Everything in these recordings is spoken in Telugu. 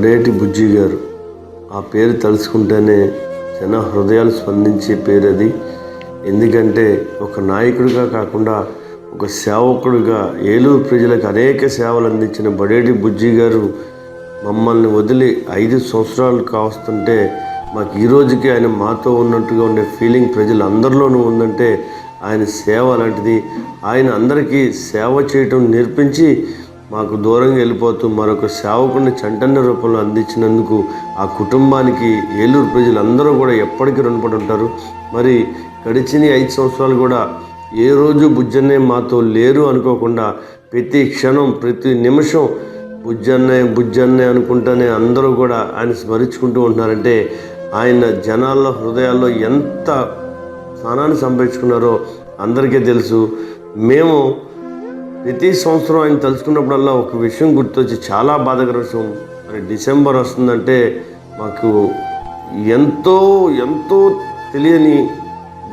బడేటి బుజ్జి గారు. ఆ పేరు తలుచుకుంటేనే జన హృదయాలు స్పందించే పేరు అది ఎందుకంటే ఒక నాయకుడిగా కాకుండా ఒక సేవకుడిగా ఏలూరు ప్రజలకు అనేక సేవలు అందించిన బడేటి బుజ్జి గారు మమ్మల్ని వదిలి ఐదు సంవత్సరాలు కావస్తుంటే మాకు ఈ రోజుకి ఆయన మాతో ఉన్నట్టుగా ఉండే ఫీలింగ్ ప్రజలందరిలోనూ ఉందంటే ఆయన సేవ అలాంటిది ఆయన అందరికీ సేవ చేయటం నేర్పించి మాకు దూరంగా వెళ్ళిపోతూ మరొక సేవకుని చంటన్న రూపంలో అందించినందుకు ఆ కుటుంబానికి ఏలూరు ప్రజలందరూ కూడా ఎప్పటికీ రుణపడి ఉంటారు. మరి గడిచిన ఐదు సంవత్సరాలు కూడా ఏ రోజు బుజ్జన్నయ్య మాతో లేరు అనుకోకుండా ప్రతి క్షణం ప్రతి నిమిషం బుజ్జన్నయ్య బుజ్జన్నయ్య అనుకుంటానే అందరూ కూడా ఆయన స్మరించుకుంటూ ఉంటున్నారంటే ఆయన జనాల్లో హృదయాల్లో ఎంత స్థానాన్ని సంపాదించుకున్నారో అందరికీ తెలుసు. మేము ప్రతి సంవత్సరం ఆయన తలుచుకున్నప్పుడల్లా ఒక విషయం గుర్తొచ్చి చాలా బాధకర విషయం మరి డిసెంబర్ వస్తుందంటే మాకు ఎంతో ఎంతో తెలియని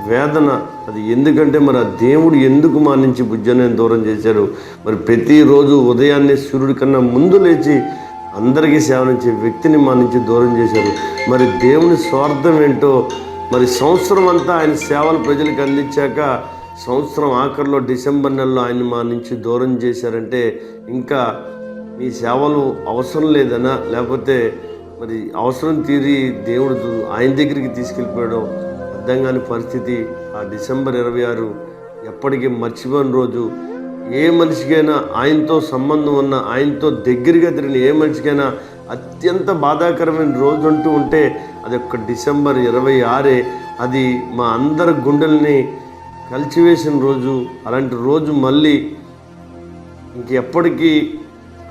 వేదన. అది ఎందుకంటే మరి ఆ దేవుడు ఎందుకు మా నుంచి బుజ్జని దూరం చేశారు? మరి ప్రతిరోజు ఉదయాన్నే సూర్యుడి కన్నా ముందు లేచి అందరికీ సేవనించే వ్యక్తిని మా నుంచి దూరం చేశారు. మరి దేవుని స్వార్థం ఏంటో మరి సంవత్సరం అంతా ఆయన సేవలు ప్రజలకు అందించాక సంవత్సరం ఆఖరిలో డిసెంబర్ నెలలో ఆయన మా నుంచి దూరం చేశారంటే ఇంకా మీ సేవలు అవసరం లేదనా లేకపోతే మరి అవసరం తీరి దేవుడు ఆయన దగ్గరికి తీసుకెళ్ళిపోయాడు అర్థం కాని పరిస్థితి ఆ డిసెంబర్ ఇరవై ఆరు ఎప్పటికీ మర్చిపోని రోజు. ఏ మనిషికైనా ఆయనతో సంబంధం ఉన్న ఆయనతో దగ్గరగా తిరిగిన ఏ మనిషికైనా అత్యంత బాధాకరమైన రోజు అంటూ ఉంటే అది ఒక్క డిసెంబర్ ఇరవై ఆరే. అది మా అందరి గుండెల్ని కల్చివేషన్ రోజు అలాంటి రోజు మళ్ళీ ఇంకెప్పటికీ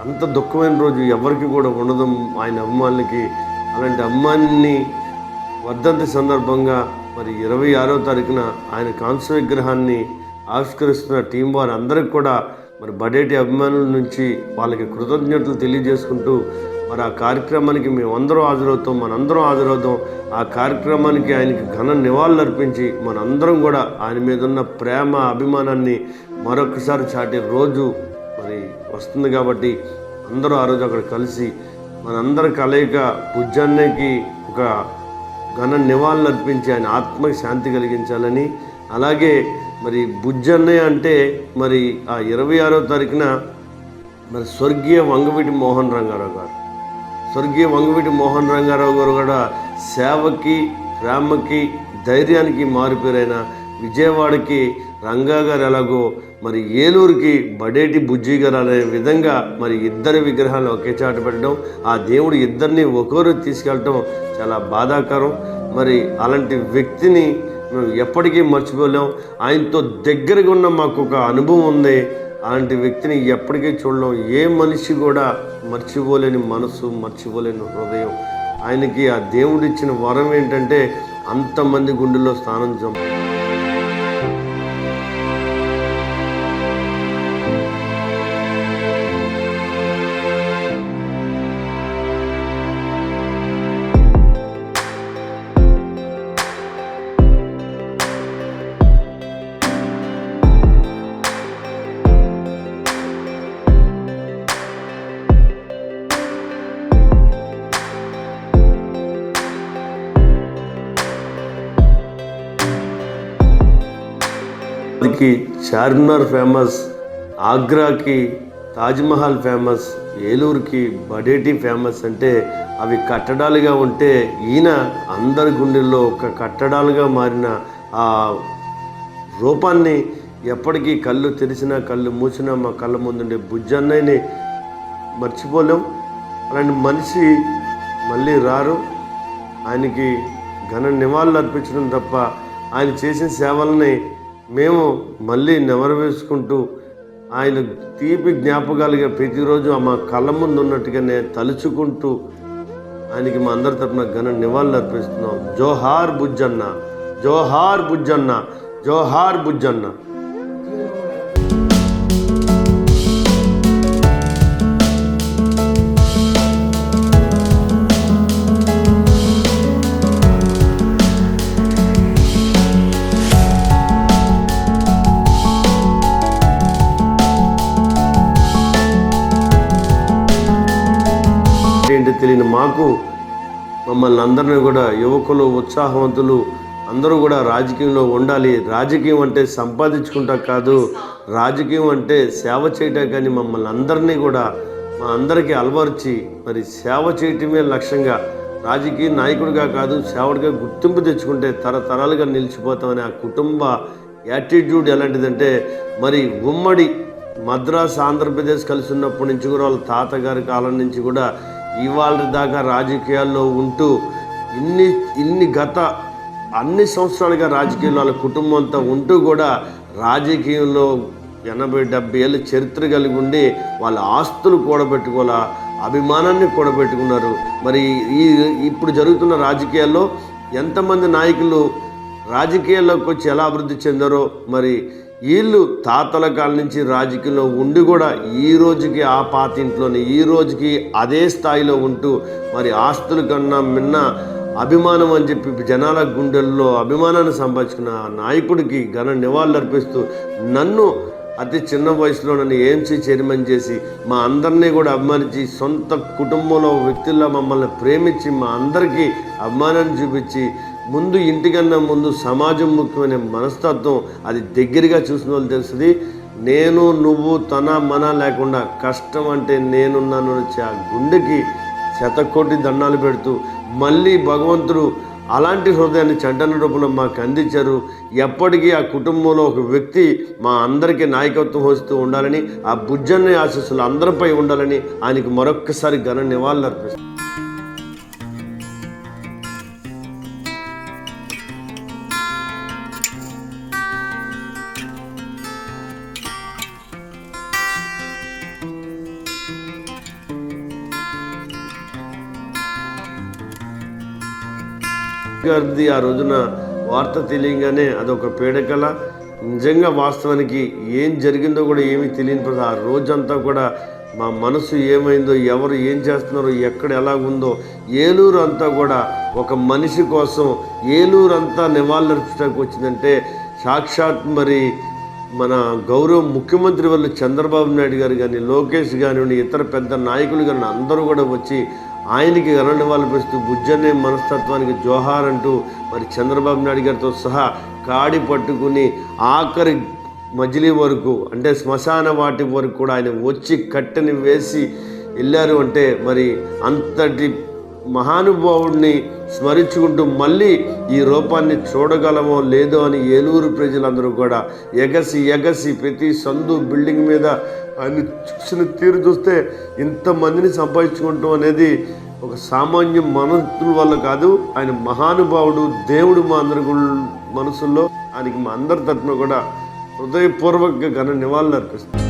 అంత దుఃఖమైన రోజు ఎవరికి కూడా ఉండదు. ఆయన అమ్మాలకి అలాంటి అమ్మాయిని వర్ధంతి సందర్భంగా మరి ఇరవై ఆరో తారీఖున ఆయన కాంస్య విగ్రహాన్ని ఆవిష్కరిస్తున్న టీం వారు అందరికి కూడా మరి బడేటి అభిమానుల నుంచి వాళ్ళకి కృతజ్ఞతలు తెలియజేసుకుంటూ మరి ఆ కార్యక్రమానికి మేమందరం హాజరవుతాం మనందరం హాజరవుతాం ఆ కార్యక్రమానికి ఆయనకి ఘన నివాళులు అర్పించి మనందరం కూడా ఆయన మీద ఉన్న ప్రేమ అభిమానాన్ని మరొకసారి చాటే రోజు మరి వస్తుంది కాబట్టి అందరూ ఆ రోజు అక్కడ కలిసి మనందరి కలయిక బుజ్జన్నకి ఒక ఘన నివాళులు అర్పించి ఆయన ఆత్మకి శాంతి కలిగించాలని అలాగే మరి బుజ్జన్నయ్య అంటే మరి ఆ ఇరవై ఆరో తారీఖున మరి స్వర్గీయ వంగవీటి మోహన్ రంగారావు గారు. స్వర్గీయ వంగవీటి మోహన్ రంగారావు గారు కూడా సేవకి ప్రేమకి ధైర్యానికి మారిపోయిన విజయవాడకి రంగా గారు ఎలాగో మరి ఏలూరుకి బడేటి బుజ్జి గారు అనే విధంగా మరి ఇద్దరి విగ్రహాలు ఒకే చాట పెట్టడం ఆ దేవుడు ఇద్దరిని ఒకరు తీసుకెళ్ళటం చాలా బాధాకరం. మరి అలాంటి వ్యక్తిని మేము ఎప్పటికీ మర్చిపోలేం. ఆయనతో దగ్గరగా ఉన్న మాకు ఒక అనుభవం ఉంది. అలాంటి వ్యక్తిని ఎప్పటికీ చూడడం ఏ మనిషి కూడా మర్చిపోలేని మనసు మర్చిపోలేని హృదయం. ఆయనకి ఆ దేవుడిచ్చిన వరం ఏంటంటే అంతమంది గుండెల్లో స్నానం చం కి చార్మినార్ ఫేమస్ ఆగ్రాకి తాజ్మహల్ ఫేమస్ ఏలూరుకి బడేటి ఫేమస్ అంటే అవి కట్టడాలుగా ఉంటే ఈయన అందరి గుండెల్లో ఒక కట్టడాలుగా మారిన ఆ రూపాన్ని ఎప్పటికీ కళ్ళు తెరిచినా కళ్ళు మూసినా మా కళ్ళ ముందుండే బుజ్జన్నయ్యని మర్చిపోలేం. అలాంటి మనిషి మళ్ళీ రారు. ఆయనకి ఘన నివాళులు అర్పించడం తప్ప ఆయన చేసిన సేవల్ని మేము మళ్ళీ నెవరవేసుకుంటూ ఆయన తీపి జ్ఞాపకాలుగా ప్రతిరోజు మా కళ్ళ ముందు ఉన్నట్టుగానే తలుచుకుంటూ ఆయనకి మా అందరి తరపున ఘన నివాళులు అర్పిస్తున్నాం. జోహార్ బుజ్జన్న జోహార్ బుజ్జన్న జోహార్ బుజ్జన్న. తెలియని మాకు మమ్మల్ని అందరినీ కూడా యువకులు ఉత్సాహవంతులు అందరూ కూడా రాజకీయంలో ఉండాలి. రాజకీయం అంటే సంపాదించుకుంటా కాదు రాజకీయం అంటే సేవ చేయటం కానీ మమ్మల్ని అందరినీ కూడా మా అందరికీ అలవర్చి మరి సేవ చేయటమే లక్ష్యంగా రాజకీయ నాయకుడిగా కాదు సేవడిగా గుర్తింపు తెచ్చుకుంటే తరతరాలుగా నిలిచిపోతామని ఆ కుటుంబ యాటిట్యూడ్ ఎలాంటిదంటే మరి ఉమ్మడి మద్రాస్ ఆంధ్రప్రదేశ్ కలిసి ఉన్నప్పటి నుంచి కూడా వాళ్ళ తాతగారి కాలం నుంచి కూడా ఇవాళ దాకా రాజకీయాల్లో ఉంటూ ఇన్ని ఇన్ని గత అన్ని సంవత్సరాలుగా రాజకీయాల్లో వాళ్ళ కుటుంబంతో ఉంటూ కూడా రాజకీయంలో ఎనభై డెబ్బై ఏళ్ళ చరిత్ర కలిగి ఉండి వాళ్ళ ఆస్తులు కూడబెట్టుకోవాలా అభిమానాన్ని కూడబెట్టుకున్నారు. మరి ఈ ఇప్పుడు జరుగుతున్న రాజకీయాల్లో ఎంతమంది నాయకులు రాజకీయాల్లోకి వచ్చి ఎలా అభివృద్ధి చెందారో మరి వీళ్ళు తాతల కాలం నుంచి రాజకీయంలో ఉండి కూడా ఈ రోజుకి ఆ పాతింట్లోని ఈ రోజుకి అదే స్థాయిలో ఉంటూ మరి ఆస్తుల కన్నా మిన్న అభిమానం అని చెప్పి జనాల గుండెల్లో అభిమానాన్ని సంపాదించుకున్న ఆ నాయకుడికి ఘన నివాళులు అర్పిస్తూ నన్ను అతి చిన్న వయసులో నన్ను ఏఎంసీ చైర్మన్ చేసి మా అందరినీ కూడా అభిమానించి సొంత కుటుంబంలో వ్యక్తుల్లో మమ్మల్ని ప్రేమించి మా అందరికీ అభిమానాన్ని చూపించి ముందు ఇంటికన్నా ముందు సమాజం ముఖ్యమైన మనస్తత్వం అది దగ్గరగా చూసిన వాళ్ళు తెలుస్తుంది. నేను నువ్వు తన మన లేకుండా కష్టం అంటే నేనున్నాను వచ్చి ఆ గుండెకి శతకోటి దండాలు పెడుతూ మళ్ళీ భగవంతుడు అలాంటి హృదయాన్ని చంటన రూపంలో మాకు అందించారు. ఎప్పటికీ ఆ కుటుంబంలో ఒక వ్యక్తి మా అందరికీ నాయకత్వం వస్తూ ఉండాలని ఆ బుజ్జన్న ఆశీస్సులు అందరిపై ఉండాలని ఆయనకి మరొక్కసారి ఘన నివాళులు అర్పిస్తాను గారిది ఆ రోజున వార్త తెలియగానే అదొక పీడకల. నిజంగా వాస్తవానికి ఏం జరిగిందో కూడా ఏమీ తెలియని ప్రజ ఆ రోజంతా కూడా మా మనసు ఏమైందో ఎవరు ఏం చేస్తున్నారో ఎక్కడ ఎలాగుందో ఏలూరు అంతా కూడా ఒక మనిషి కోసం ఏలూరు అంతా నివాళులర్పించడానికి వచ్చిందంటే సాక్షాత్ మరి మన గౌరవ ముఖ్యమంత్రి వాళ్ళు చంద్రబాబు నాయుడు గారు కానీ లోకేష్ కానివ్వండి ఇతర పెద్ద నాయకులు కానీ అందరూ కూడా వచ్చి ఆయనకి గణనివాళులు పెడుతూ బుజ్జనే మనస్తత్వానికి జోహార్ అంటూ మరి చంద్రబాబు నాయుడు గారితో సహా కాడి పట్టుకుని ఆఖరి మజిలీ వరకు అంటే శ్మశాన వాటి వరకు కూడా ఆయన వచ్చి కట్టెని వేసి వెళ్ళారు అంటే మరి అంతటి మహానుభావుడిని స్మరించుకుంటూ మళ్ళీ ఈ రూపాన్ని చూడగలమో లేదో అని ఏలూరు ప్రజలందరూ కూడా ఎగసి ఎగసి ప్రతి సందు బిల్డింగ్ మీద ఆయన చూసిన తీరు చూస్తే ఇంతమందిని సంపాదించుకుంటాం అనేది ఒక సామాన్య మనస్సుల వల్ల కాదు. ఆయన మహానుభావుడు దేవుడు మా అందరి మనసుల్లో ఆయనకి మా అందరి తరఫున కూడా హృదయపూర్వక ఘన నివాళులు అర్పిస్తాం.